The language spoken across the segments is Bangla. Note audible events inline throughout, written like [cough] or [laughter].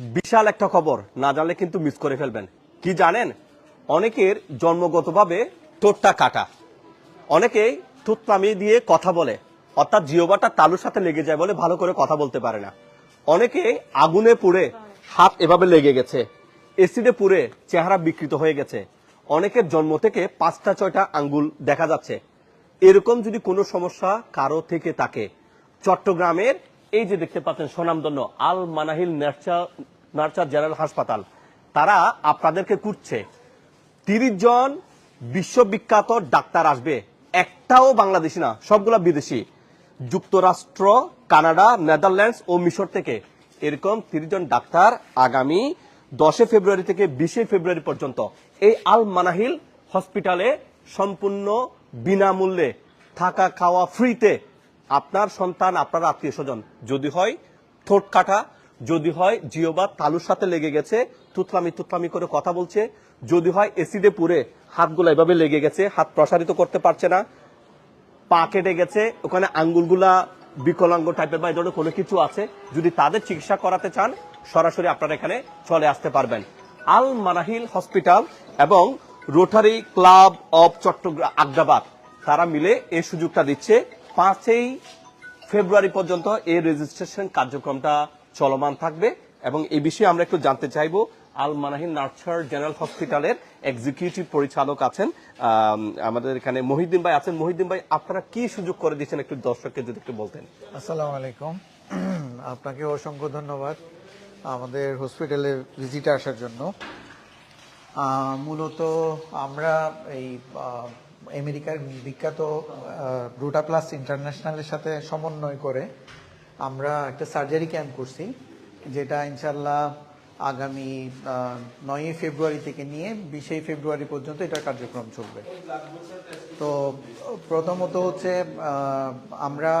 বিশাল একটা খবর। না জানলে কিন্তু মিস করে ফেলবেন। কি জানেন? অনেকের জন্মগতভাবে ঠোঁটটা কাটা। অনেকেই থুতলামি দিয়ে কথা বলে। অর্থাৎ জিওবাটা তালুর সাথে লেগে যায় বলে ভালো করে কথা বলতে পারে না। অনেকে আগুনে পুড়ে হাত এভাবে লেগে গেছে। এসিডে পুড়ে চেহারা বিকৃত হয়ে গেছে। অনেকের জন্ম থেকে পাঁচটা, ছয়টা আঙ্গুল দেখা যাচ্ছে। এরকম যদি কোনো সমস্যা কারও থেকে থাকে, চট্টগ্রামের এই যে দেখতে পাচ্ছেন সোনামদন্য আল মানাহিল নার্চার জেনারেল হাসপাতাল, তারা আপনাদেরকে কুটছে তিরিশ জন বিশ্ববিখ্যাত ডাক্তার আসবে। একটাও বাংলাদেশি না, সবগুলা বিদেশি। যুক্তরাষ্ট্র, কানাডা, নেদারল্যান্ডস ও মিশর থেকে। এরকম তিরিশ জন ডাক্তার আগামী দশে ফেব্রুয়ারি থেকে বিশে ফেব্রুয়ারি পর্যন্ত। এই আল মানাহিল হসপিটালে সম্পূর্ণ বিনামূল্যে থাকা খাওয়া ফ্রিতে আপনার সন্তান, আপনার আত্মীয় স্বজন যদি হয় ঠোঁট কাটা, যদি হয় জিও বা তালুর সাথে লেগে গেছে তুতলামি তুতলামি করে কথা বলছে, যদি হয় এসিডে পুরে হাতগুলো এভাবে লেগে গেছে, হাত প্রসারিত করতে পারছে না, পা কেটে গেছে, ওখানে আঙ্গুলগুলা বিকলাঙ্গ টাইপের বা এই ধরনের কোনো কিছু আছে, যদি তাদের চিকিৎসা করাতে চান, সরাসরি আপনারা এখানে চলে আসতে পারবেন। আল মানাহিল হসপিটাল এবং Rotary Club of Chittagong Agrabad, তারা মিলে এই সুযোগটা দিচ্ছে। পাঁচই ফেব্রুয়ারি পর্যন্ত এই রেজিস্ট্রেশন কার্যক্রমটা চলমান থাকবে এবং এই বিষয়ে আমরা একটু জানতে চাইব। আল মানাহিন নার্সার জেনারেল হসপিটালের এক্সিকিউটিভ পরিচালক আছেন আমাদের এখানে মহিউদ্দিন ভাই আছেন। মহিউদ্দিন ভাই, আপনারা কি সুযোগ করে দিচ্ছেন একটু দর্শককে যদি একটু বলতেন? আসসালামু আলাইকুম। [clears throat] আপনাকে অসংখ্য ধন্যবাদ আমাদের হসপিটালে ভিজিটে আসার জন্য। মূলত আমরা এই আমেরিকার বিখ্যাত রুটা প্লাস ইন্টারন্যাশনালের সাথে সমন্বয় করে আমরা একটা সার্জারি ক্যাম্প করছি, যেটা ইনশাল্লাহ আগামী নয়ই ফেব্রুয়ারি থেকে নিয়ে বিশে ফেব্রুয়ারি পর্যন্ত এটার কার্যক্রম চলবে। তো প্রথমত হচ্ছে আমরা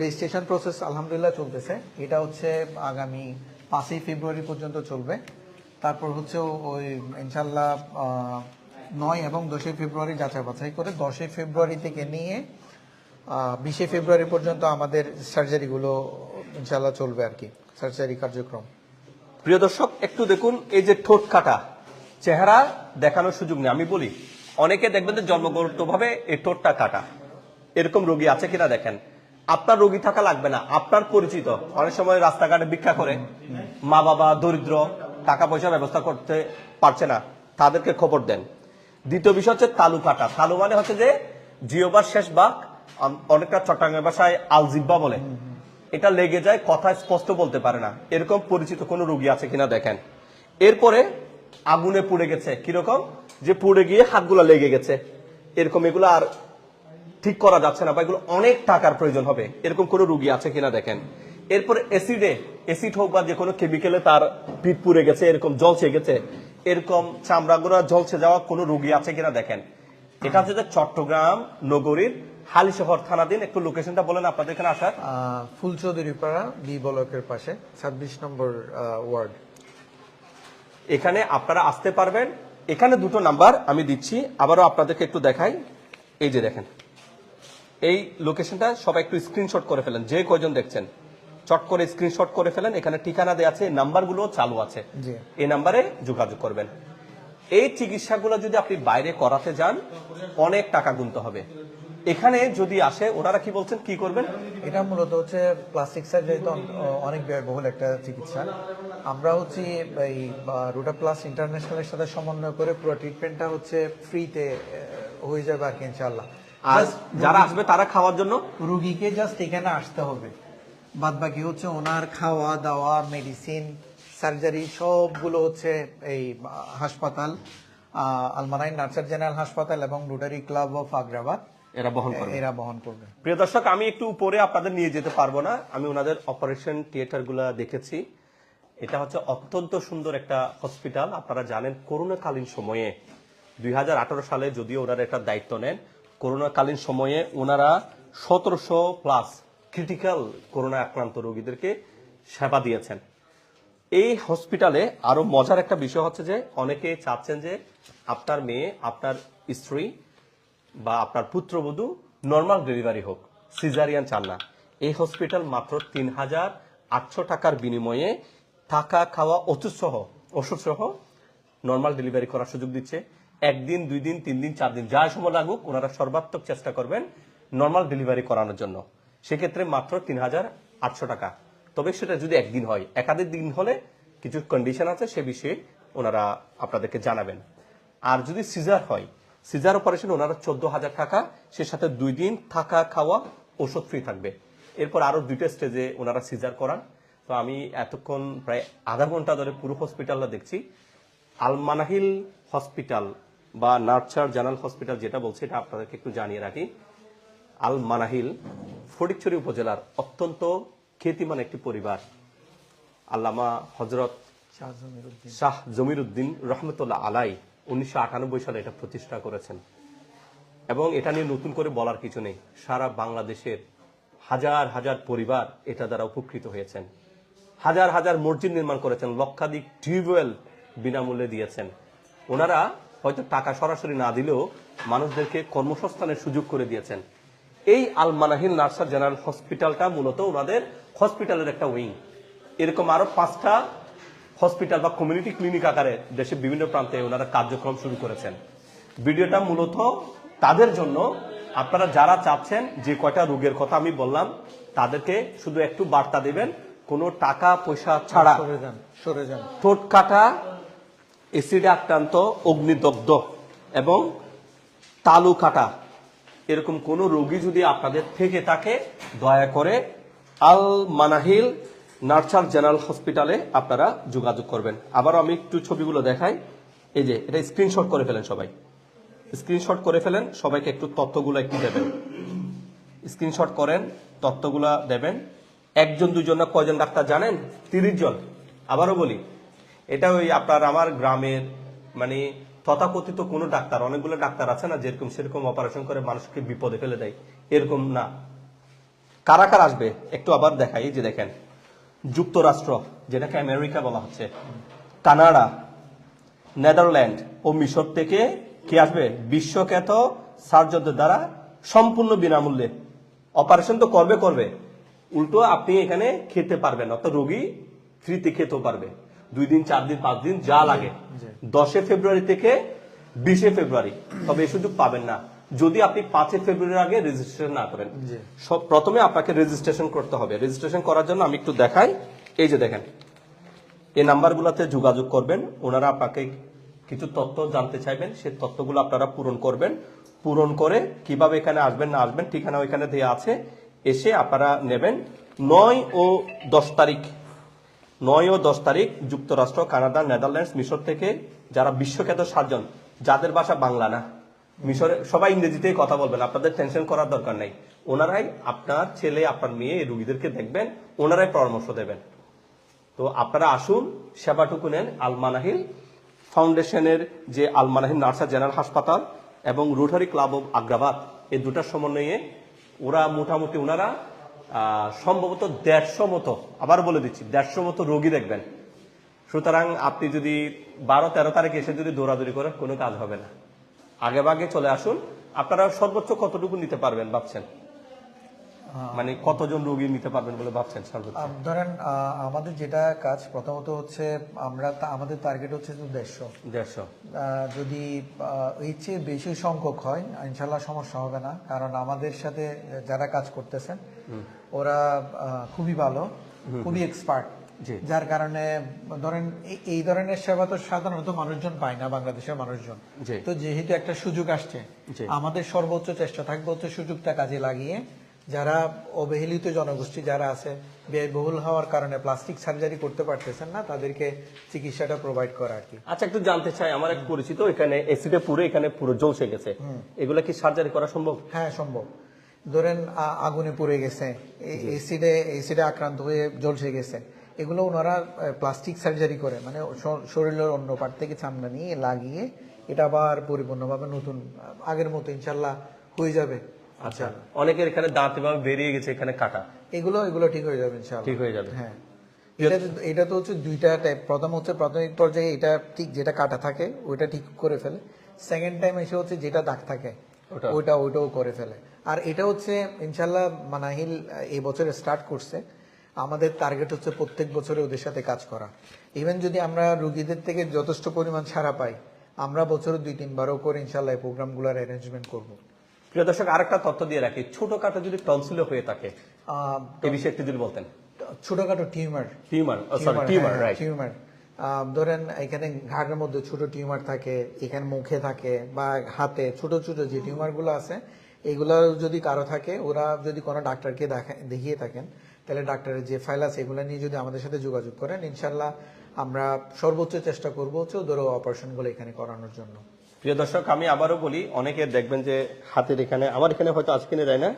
রেজিস্ট্রেশন প্রসেস আলহামদুলিল্লাহ চলতেছে। এটা হচ্ছে আগামী পাঁচই ফেব্রুয়ারি পর্যন্ত চলবে। তারপর হচ্ছে ওই ইনশাল্লাহ নয় এবং দশই ফেব্রুয়ারি যাচাই বাছাই করে দশই ফেব্রুয়ারি থেকে নিয়ে বিশে ফেব্রুয়ারি পর্যন্ত আমাদের সার্জারিগুলো ইনশাল্লাহ চলবে আর কি, সার্জারি কার্যক্রম। প্রিয় দর্শক, একটু দেখুন এই যে ঠোঁট কাটা, চেহারা দেখানোর সুযোগ নেই। আমি বলি, অনেকে দেখবেন যে জন্মগতভাবে এই ঠোঁটটা কাটা। এরকম রোগী আছে কিনা দেখেন। আপনার রোগী থাকা লাগবে না, আপনার পরিচিত। অনেক সময় রাস্তাঘাটে ভিক্ষা করে মা বাবা দরিদ্র টাকা পয়সা ব্যবস্থা করতে পারছে না, তাদেরকে খবর দেন। দ্বিতীয় বিষয় হচ্ছে তালু কাটা তালু মানে হচ্ছে যে জিওবার শেষ বাক অনেকটা চট্টগ্রামের ভাষায় আলজিব্বা বলে। এটা লেগে যায় কথা স্পষ্ট বলতে পারে না। এরকম পরিচিত কোনো রোগী আছে কিনা দেখেন। এরপরে আগুনে পুড়ে গেছে। কীরকম? যে পুড়ে গিয়ে হাতগুলো লেগে গেছে। এরকম এগুলো আর ঠিক করা যাচ্ছে না বা এগুলো অনেক টাকার প্রয়োজন হবে। এরকম কোনো রুগী আছে কিনা দেখেন। এরপরে অ্যাসিডে অ্যাসিড হোক বা যে কোনো কেমিক্যালে তার পিঠ পুড়ে গেছে এরকম জলছে গেছে। এরকম চামড়াগুলো জলছে যাওয়া কোনো রুগী আছে কিনা দেখেন। এটা হচ্ছে যে চট্টগ্রাম নগরীর হালিশহর থানাধীন একটু লোকেশনটা বলেন আপনাদের এখানে আসার। ফুলচৌধুরীপাড়া বি ব্লকের পাশে ছাব্বিশ নম্বর ওয়ার্ড। এখানে আপনারা আসতে পারবেন। এখানে দুটো নাম্বার আমি দিচ্ছি আবারও আপনাদেরকে একটু দেখাই। এই যে দেখেন এই লোকেশনটা সবাই একটু স্ক্রিনশট করে ফেলেন যে কয়জন দেখছেন। চট করে স্ক্রিনশট করে ফেলেন। এখানে ঠিকানা দেওয়া আছে নাম্বারগুলো চালু আছে। এই নাম্বারে যোগাযোগ করবেন। এই চিকিৎসাগুলো যদি আপনি বাইরে করাতে যান অনেক টাকা গুনতে হবে। এখানে যদি আসে ওনারা কি বলছেন কি করবেন? এটা মূলত হচ্ছে প্লাস্টিক সার্জারি তো অন- অনেক ব্যয়বহুল একটা চিকিৎসা। আমরা হচ্ছে এই রুটা প্লাস ইন্টারন্যাশনালের সাথে সমন্বয় করে পুরো ট্রিটমেন্টটা হচ্ছে ফ্রিতে হয়ে যাবে আর কি ইনশাল্লাহ আর যারা আসবে তারা খাওয়ার জন্য? রুগীকে জাস্ট এখানে আসতে হবে। বাদ বাকি হচ্ছে ওনার খাওয়া দাওয়া মেডিসিন সার্জারি সবগুলো হচ্ছে এই হাসপাতাল আহ, আলমারাইন নার্সার জেনারেল হাসপাতাল এবং রোটারি ক্লাব অফ আগ্রাবাদ। এরা বহন করবে। এরা বহন করবে। প্রিয় দর্শক আমি একটু উপরে আপনাদের নিয়ে যেতে পারব না। আমি ওনাদের অপারেশন থিয়েটারগুলা দেখেছি। এটা হচ্ছে অত্যন্ত সুন্দর একটা হসপিটাল আপনারা জানেন করোনাকালীন সময়ে দুই হাজার আঠারো সালে যদিও ওনারা একটা দায়িত্ব নেন করোনাকালীন সময়ে ওনারা সতেরোশো প্লাস ক্রিটিক্যাল করোনা আক্রান্ত রোগীদেরকে সেবা দিয়েছেন। এই হসপিটালে আরও মজার একটা বিষয় হচ্ছে যে, অনেকে চাচ্ছেন যে আপনার মেয়ে, আপনার স্ত্রী বা আপনার পুত্রবধূ নর্মাল ডেলিভারি হোক সিজারিয়ান চান না। এই হসপিটাল মাত্র তিন হাজার আটশো টাকার বিনিময়ে থাকা, খাওয়া ওষুধ সহ নর্মাল ডেলিভারি করার সুযোগ দিচ্ছে। একদিন, দুই দিন, তিন দিন, চার দিন যা সময় লাগুক, ওনারা সর্বাত্মক চেষ্টা করবেন নর্মাল ডেলিভারি করানোর জন্য। সেক্ষেত্রে মাত্র তিন হাজার আটশো টাকা। তবে সেটা যদি একদিন হয়, একাধিক দিন হলে কিছু কন্ডিশন আছে সে বিষয়ে ওনারা আপনাদেরকে জানাবেন। আর যদি সিজার হয়, সিজার অপারেশন ওনারা চোদ্দ হাজার টাকা, সে সাথে দুই দিন থাকা খাওয়া ওষুধ ফ্রি থাকবে। এরপর আরও দুইটা স্টেজে ওনারা সিজার করান। তো আমি এতক্ষণ প্রায় আধা ঘণ্টা ধরে পুরো হসপিটালটা দেখছি। আলমানাহিল হসপিটাল বা নার্চার জেনারেল হসপিটাল যেটা বলছে, এটা আপনাদেরকে একটু জানিয়ে রাখি। আল মানাহিল ফটিকছড়ি উপজেলার অত্যন্ত খ্যাতিমান একটি পরিবার। আল্লামা হজরত শাহ জমির উদ্দিন রহমতুল্লাহ আলাই উনিশশো আটানব্বই সালে এটা প্রতিষ্ঠা করেছেন। এবং এটা নিয়ে নতুন করে বলার কিছু নেই। সারা বাংলাদেশের হাজার হাজার পরিবার এটা দ্বারা উপকৃত হয়েছেন। হাজার হাজার মসজিদ নির্মাণ করেছেন লক্ষাধিক টিউবওয়েল বিনামূল্যে দিয়েছেন। ওনারা হয়তো টাকা সরাসরি না দিলেও মানুষদেরকে কর্মসংস্থানের সুযোগ করে দিয়েছেন। এই আল মানাহিল নার্সার জেনারেল হসপিটালটা মূলত ওনাদের হসপিটালের একটা উইং। এরকম আরও পাঁচটা হসপিটাল বা কমিউনিটি ক্লিনিক আকারে দেশের বিভিন্ন প্রান্তে ওনারা কার্যক্রম শুরু করেছেন। ভিডিওটা মূলত তাদের জন্য। আপনারা যারা চাচ্ছেন যে কয়টা রোগের কথা আমি বললাম তাদেরকে শুধু একটু বার্তা দিবেন কোনো টাকা পয়সা ছাড়া। সরে যান সরে যান। ঠোঁট কাটা এসিডে আক্রান্ত অগ্নিদগ্ধ এবং তালু কাটা। এরকম কোন রোগী যদি আপনাদের থেকে থাকে, দয়া করে আল মানাহিল নার্সার জেনারেল হসপিটালে আপনারা যোগাযোগ করবেন। আবার আমি একটু ছবিগুলো দেখাই। এই যে, এটা স্ক্রিনশট করে ফেলেন সবাই। স্ক্রিনশট করে ফেলেন, সবাইকে একটু তথ্যগুলো একটু দেবেন? স্ক্রিনশট করেন, তথ্যগুলা দেবেন। একজন, দুজন না কয়জন ডাক্তার জানেন? তিরিশ জন। আবারও বলি, এটা ওই আপনার আমার গ্রামের মানে তথাকথিত কোনো ডাক্তার, অনেকগুলো ডাক্তার আছে না, যেরকম সেরকম অপারেশন করে মানুষকে বিপদে ফেলে দেয়, এরকম না। কারা কারা আসবে? একটু আবার দেখাই যে দেখেন, যুক্তরাষ্ট্র, যেটাকে আমেরিকা বলা হচ্ছে, কানাডা, নেদারল্যান্ড ও মিশর থেকে কি আসবে? বিশ্বখ্যাত সার্জনদের দ্বারা সম্পূর্ণ বিনামূল্যে। অপারেশন তো করবে করবে। উল্টো আপনি এখানে খেতে পারবেন, অর্থাৎ রোগী ফ্রিতে খেতেও পারবে। দুই দিন চার দিন পাঁচ দিন যা লাগে। দশে ফেব্রুয়ারি থেকে বিশে ফেব্রুয়ারি। তবে এই সুযোগ পাবেন না। যদি আপনি পাঁচে ফেব্রুয়ারির আগে রেজিস্ট্রেশন না করেন সব প্রথমে আপনাকে রেজিস্ট্রেশন করতে হবে। রেজিস্ট্রেশন করার জন্য আমি একটু দেখাই। এই যে দেখেন এই নাম্বারগুলোতে যোগাযোগ করবেন। ওনারা আপনাকে কিছু তথ্য জানতে চাইবেন। সেই তথ্যগুলো আপনারা পূরণ করবেন। পূরণ করে কীভাবে এখানে আসবেন না আসবেন ঠিকানা ওইখানে দেওয়া আছে। এসে আপনারা নেবেন। নয় ও দশ তারিখ নয় ও দশ তারিখ যুক্তরাষ্ট্র, কানাডা, নেদারল্যান্ডস, মিশর থেকে যারা বিশ্বখ্যাত সার্জন যাদের ভাষা বাংলা না। মিশরে সবাই ইংরেজিতেই কথা বলবেন, আপনাদের টেনশন করার দরকার নেই। ওনারাই আপনার ছেলে, আপনার মেয়ে, এই রুগীদেরকে দেখবেন, ওনারাই পরামর্শ দেবেন। তো আপনারা আসুন, সেবাটুকু নেন আলমানাহিল ফাউন্ডেশনের যে আলমানাহিল নার্সার জেনারেল হাসপাতাল এবং রোটারি ক্লাব অব আগ্রাবাদ এই দুটার সমন্বয়ে ওরা মোটামুটি ওনারা সম্ভবত দেড়শো মতো আবার বলে দিচ্ছি দেড়শো মতো রোগী দেখবেন। সুতরাং আপনি যদি বারো তেরো তারিখ এসে যদি দৌড়াদৌড়ি করেন কোনো কাজ হবে না। আগে ভাগে চলে আসুন আপনারা সর্বোচ্চ কতটুকু নিতে পারবেন ভাবছেন? মানে কতজন রোগী নিতে পারবেন বলে ভাবছেন সর্বোচ্চ? ধরেন আমাদের যেটা কাজ প্রথমত হচ্ছে আমরা আমাদের টার্গেট হচ্ছে দেড়শো। দেড়শো। যদি এর চেয়ে বেশি সংখ্যক হয় ইনশাল্লাহ সমস্যা হবে না কারণ আমাদের সাথে যারা কাজ করতেছেন ওরা খুবই ভালো খুবই এক্সপার্ট যার কারণে ধরেন এই- ধরনের সেবা তো সাধারণত মানুষজন পায় না বাংলাদেশের মানুষজন। তো যেহেতু একটা সুযোগ আসছে আমাদের সর্বোচ্চ চেষ্টা থাকবে হচ্ছে সুযোগটা কাজে লাগিয়ে যারা অবহেলিত জনগোষ্ঠী যারা আছে ব্যয়বহুল হওয়ার কারণে প্লাস্টিক সার্জারি করতে পারতেছেন না তাদেরকে চিকিৎসাটা প্রোভাইড করা আর কি। আচ্ছা একটু জানতে চাই আমার এক পরিচিত এখানে এসিডে পুরো এখানে পুরো জ্বলসে গেছে। এগুলা কি সার্জারি করা সম্ভব? হ্যাঁ সম্ভব। ধরেন আগুনে পুড়ে গেছে এসিডে এসিডে আক্রান্ত হয়ে জ্বলসে গেছে। এগুলো ওনারা প্লাস্টিক সার্জারি করে মানে শরীরের অন্য পার্ট থেকে চামড়া নিয়ে লাগিয়ে এটা আবার পরিপূর্ণভাবে নতুন আগের মতো ইনশাল্লাহ হয়ে যাবে। আচ্ছা অনেকের এখানে দাঁত এভাবে বেরিয়ে গেছে এখানে কাটা। এগুলো এগুলো ঠিক হয়ে যাবে ইনশাল্লাহ। ঠিক হয়ে যাবে। হ্যাঁ। এটা তো- এটা তো হচ্ছে দুইটা টাইপ প্রথম হচ্ছে প্রাথমিক পর্যায়ে এটা ঠিক যেটা কাটা থাকে ওইটা ঠিক করে ফেলে। সেকেন্ড টাইম এসে হচ্ছে যেটা দাগ থাকে ওটা? ওইটা ওইটাও করে ফেলে। আর এটা হচ্ছে ইনশাল্লাহ মানাহিল এই বছরে স্টার্ট করছে। আমাদের টার্গেট হচ্ছে প্রত্যেক বছরে ওদের সাথে কাজ করা। ইভেন যদি আমরা রুগীদের থেকে যথেষ্ট পরিমাণ ছাড়া পাই আমরা বছরে দুই তিনবারও করে ইনশাল্লাহ এই প্রোগ্রামগুলোর অ্যারেঞ্জমেন্ট করব। প্রিয় দর্শক আরেকটা তথ্য দিয়ে রাখি। ছোটখাটো যদি টনসিল হয়ে থাকে এই বিষয়ে একটু যদি বলতেন। ছোটখাটো tumour. Tumour sorry tumour right tumour. ধরেন এখানে ঘাড়ের মধ্যে ছোট টিউমার থাকে এখানে মুখে থাকে বা হাতে ছোট ছোট যে টিউমারগুলো আছে এগুলো যদি কারও থাকে, ওরা যদি কোনো ডাক্তারকে দেখা- দেখিয়ে থাকেন, তাহলে ডাক্তারের যে ফাইল আছে এগুলো নিয়ে যদি আমাদের সাথে যোগাযোগ করেন ইনশাল্লাহ আমরা সর্বোচ্চ চেষ্টা করব হচ্ছে অপারেশনগুলো এখানে করানোর জন্য। প্রিয় দর্শক, আমি আবারও বলি, অনেকে দেখবেন যে হাতের এখানে, আমার এখানে হয়তো আজকে দেয় না,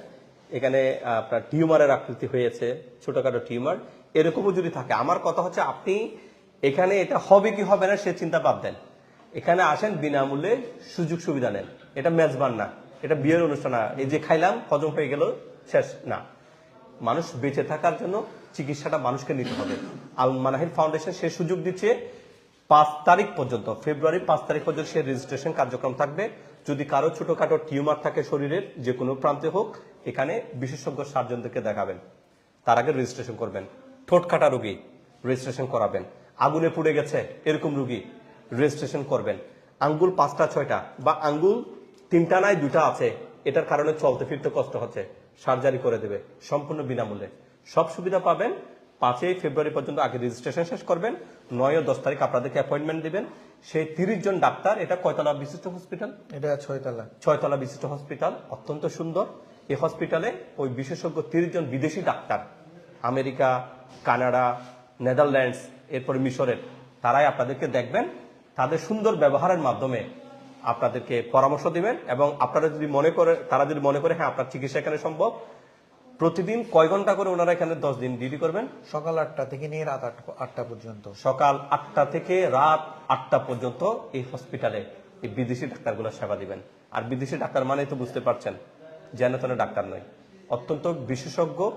এখানে আপনার টিউমারের আকৃতি হয়েছে, ছোটখাটো টিউমার, এরকমও যদি থাকে। আমার কথা হচ্ছে, আপনি এখানে এটা হবে কি হবে না, সে চিন্তা দেন। এখানে আসেন, বিনামূল্যে সুযোগ সুবিধা নেন। এটা মেজবান না। এটা বিয়ের অনুষ্ঠান না। এই যে খাইলাম, হজম হয়ে গেল, শেষ। না। মানুষ বেঁচে থাকার জন্য চিকিৎসাটা মানুষকে নিতে হবে। আল মানাহির ফাউন্ডেশন সে সুযোগ দিচ্ছে পাঁচ তারিখ পর্যন্ত, ফেব্রুয়ারি পাঁচ তারিখ পর্যন্ত সে রেজিস্ট্রেশন কার্যক্রম থাকবে। যদি কারও ছোটখাটো টিউমার থাকে শরীরের, যে কোনো প্রান্তে হোক, এখানে বিশেষজ্ঞ সার্জনদেরকে দেখাবেন। তার আগে রেজিস্ট্রেশন করবেন। ঠোঁট কাটা রোগী রেজিস্ট্রেশন করাবেন। আগুনে পুড়ে গেছে, এরকম রুগী রেজিস্ট্রেশন করবেন। আঙ্গুল পাঁচটা, ছয়টা বা আঙ্গুল তিনটা নাই দুটা আছে। এটার কারণে চলতে ফিরতে কষ্ট হচ্ছে। সার্জারি করে দেবে সম্পূর্ণ বিনামূল্যে। সব সুবিধা পাবেন। পাঁচই ফেব্রুয়ারি পর্যন্ত আগে রেজিস্ট্রেশন শেষ করবেন। নয় ও দশ তারিখ আপনাদেরকে অ্যাপয়েন্টমেন্ট দিবেন। সেই তিরিশ জন ডাক্তার এটা কয়তলা বিশিষ্ট হসপিটাল এটা ছয়তলা। ছয়তলা বিশিষ্ট হসপিটাল অত্যন্ত সুন্দর। এই হসপিটালে ওই বিশেষজ্ঞ তিরিশ জন বিদেশি ডাক্তার। আমেরিকা কানাডা নেদারল্যান্ডস এরপরে মিশরের। তারাই আপনাদেরকে দেখবেন। তাদের সুন্দর ব্যবহারের মাধ্যমে আপনাদেরকে পরামর্শ দিবেন এবং আপনারা যদি মনে করে তারা যদি মনে করে হ্যাঁ আপনার চিকিৎসা এখানে সম্ভব প্রতিদিন কয় ঘণ্টা করে ওনারা এখানে দশ দিন ডিউটি করবেন? সকাল আটটা থেকে নিয়ে রাত আট- আটটা পর্যন্ত। সকাল আটটা থেকে রাত আটটা পর্যন্ত এই হসপিটালে এই বিদেশি ডাক্তারগুলো সেবা দিবেন। আর বিদেশি ডাক্তার মানে তো বুঝতে পারছেন যেন তেন ডাক্তার নয়। অত্যন্ত বিশেষজ্ঞ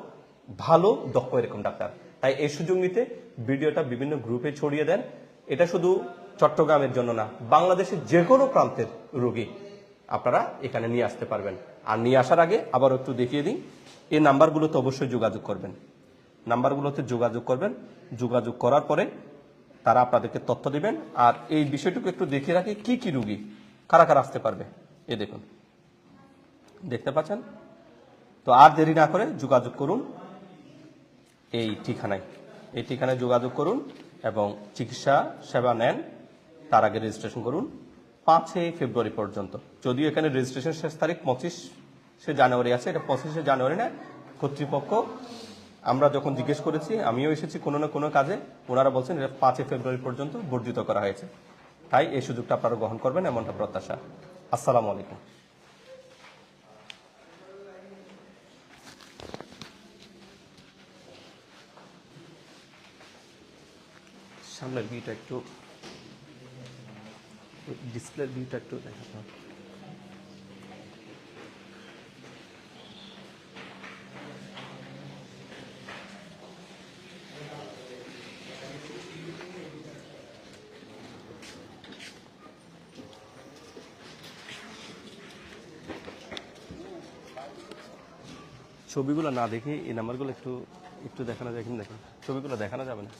ভালো দক্ষ এরকম ডাক্তার। তাই এই সুযোগ নিতে ভিডিওটা বিভিন্ন গ্রুপে ছড়িয়ে দেন। এটা শুধু চট্টগ্রামের জন্য না, বাংলাদেশের যে কোনো প্রান্তের রোগী আপনারা এখানে নিয়ে আসতে পারবেন। আর নিয়ে আসার আগে আবার একটু দেখিয়ে দিই, এই নাম্বারগুলোতে অবশ্যই যোগাযোগ করবেন। নাম্বারগুলোতে যোগাযোগ করবেন। যোগাযোগ করার পরে তারা আপনাদেরকে তথ্য দেবেন। আর এই বিষয়টুকু একটু দেখিয়ে রাখি, কি কি রুগী কারা কারা আসতে পারবে। এ দেখুন, দেখতে পাচ্ছেন? তো আর দেরি না করে যোগাযোগ করুন। এই ঠিকানায় এই ঠিকানায় যোগাযোগ করুন এবং চিকিৎসা সেবা নেন। তার আগে রেজিস্ট্রেশন করুন, পাঁচই ফেব্রুয়ারি পর্যন্ত। যদিও এখানে রেজিস্ট্রেশন শেষ তারিখ পঁচিশে জানুয়ারি আছে, এটা পঁচিশে জানুয়ারি না, কর্তৃপক্ষ। আমরা যখন জিজ্ঞেস করেছি, আমিও এসেছি কোনো না কোনো কাজে, ওনারা বলছেন এটা পাঁচই ফেব্রুয়ারি পর্যন্ত বর্ধিত করা হয়েছে। তাই এই সুযোগটা আপনারা গ্রহণ করবেন, এমনটা প্রত্যাশা। আসসালামু আলাইকুম। সামনের ভিউটা একটু ডিসপ্লের ভিউটা একটু দেখাতে হবে ছবিগুলো না দেখে এই নাম্বারগুলো একটু একটু দেখানো যায় কিনা দেখুন। ছবিগুলো দেখানো যাবে না।